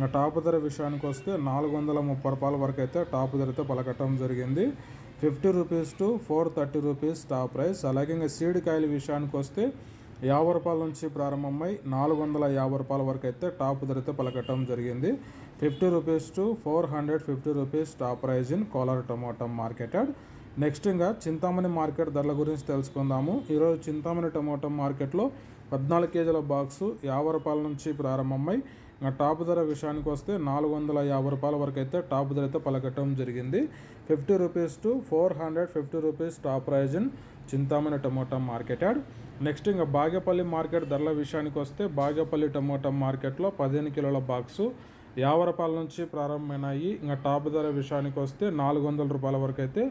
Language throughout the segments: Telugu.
ఇంకా టాప్ ధర విషయానికి వస్తే నాలుగు వందల ముప్పై రూపాయల వరకు అయితే టాప్ ధరతో పలకటం జరిగింది. Fifty rupees to four thirty rupees top price. అలాగే ఇంకా సీడ్ కాయల విషయానికి వస్తే యాభై రూపాయల నుంచి ప్రారంభమై నాలుగు వందల యాభై రూపాయల వరకు అయితే టాప్ ధరతో పలకటం జరిగింది. Fifty rupees to four hundred fifty rupees top price in Kolar tomato market yard. Next ఇంకా చింతామణి మార్కెట్ ధరల గురించి తెలుసుకుందాము. ఈరోజు చింతామణి టొమాటో మార్కెట్లో పద్నాలుగు కేజీల బాక్సు యాభై రూపాయల నుంచి ప్రారంభమై ఇంకా టాప్ ధర విషయానికి వస్తే నాలుగు వందల యాభై రూపాయల వరకు అయితే టాప్ ధర అయితే పలకటం జరిగింది. Fifty rupees to four hundred fifty rupees top price in Chintamani tomato market yard. Next ఇంకా బాగేపల్లి మార్కెట్ ధరల విషయానికి వస్తే బాగేపల్లి టమోటా మార్కెట్లో పదిహేను కిలోల బాక్సు యాభై రూపాయల నుంచి ప్రారంభమైనాయి. ఇంకా టాప్ ధర విషయానికి వస్తే నాలుగు వందల రూపాయల వరకు అయితే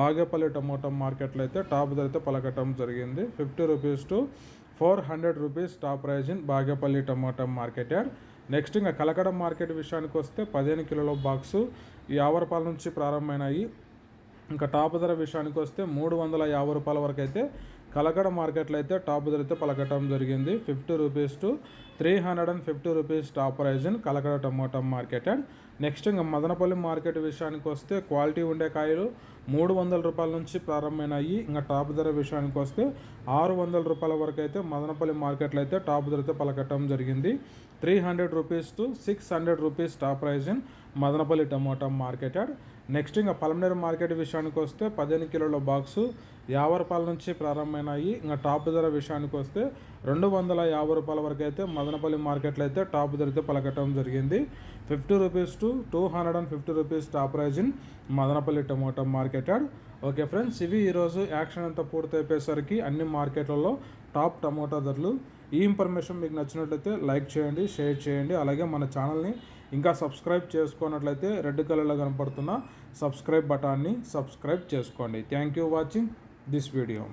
బాగేపల్లి టమోటా మార్కెట్లో అయితే టాప్ ధర అయితే పలకటం జరిగింది. Fifty rupees to four hundred rupees top price in Bagepalli tomato market yard. Next ఇంకా కలకడ మార్కెట్ విషయానికి వస్తే పదిహేను కిలోల బాక్సు యాభై రూపాయల నుంచి ప్రారంభమైనాయి. ఇంకా టాప్ ధర విషయానికి వస్తే మూడు వందల యాభై రూపాయల వరకు అయితే కలకడ మార్కెట్లో అయితే టాప్ ధర అయితే పలకటం జరిగింది. Fifty rupees to three hundred and fifty rupees top price in Kalakada tomato market. And next ఇంకా మదనపల్లి మార్కెట్ విషయానికి వస్తే క్వాలిటీ ఉండే కాయలు మూడు వందల రూపాయల నుంచి ప్రారంభమైనాయి. ఇంకా టాప్ ధర విషయానికి వస్తే ఆరు వందల రూపాయల వరకు అయితే మదనపల్లి మార్కెట్లో అయితే టాప్ ధరతో పలకటం జరిగింది. Three hundred rupees to six hundred rupees top price in Madanapalle tomato market next ఇంకా పలమనేరు మార్కెట్ విషయానికి వస్తే పదిహేను కిలోల బాక్సు యాభై రూపాయల నుంచి ప్రారంభమైనాయి. ఇంకా టాప్ ధర విషయానికి వస్తే రెండు వందల యాభై రూపాయల వరకు అయితే మదనపల్లి మార్కెట్లో అయితే టాప్ ధరతో పలకటం జరిగింది. Fifty rupees to two hundred and fifty rupees top price in Madanapalle tomato market okay friends ఇవి ఈరోజు యాక్షన్ అంతా పూర్తయిపోయేసరికి అన్ని మార్కెట్లలో టాప్ టమోటా ధరలు. ఈ ఇన్ఫర్మేషన్ మీకు నచ్చినట్లయితే లైక్ చేయండి షేర్ చేయండి. అలాగే మన ఛానల్ని ఇంకా సబ్స్క్రైబ్ చేసుకున్నట్లయితే రెడ్ కలర్లో కనపడుతున్న సబ్స్క్రైబ్ బటాన్ని సబ్స్క్రైబ్ చేసుకోండి. Thank you watching this video.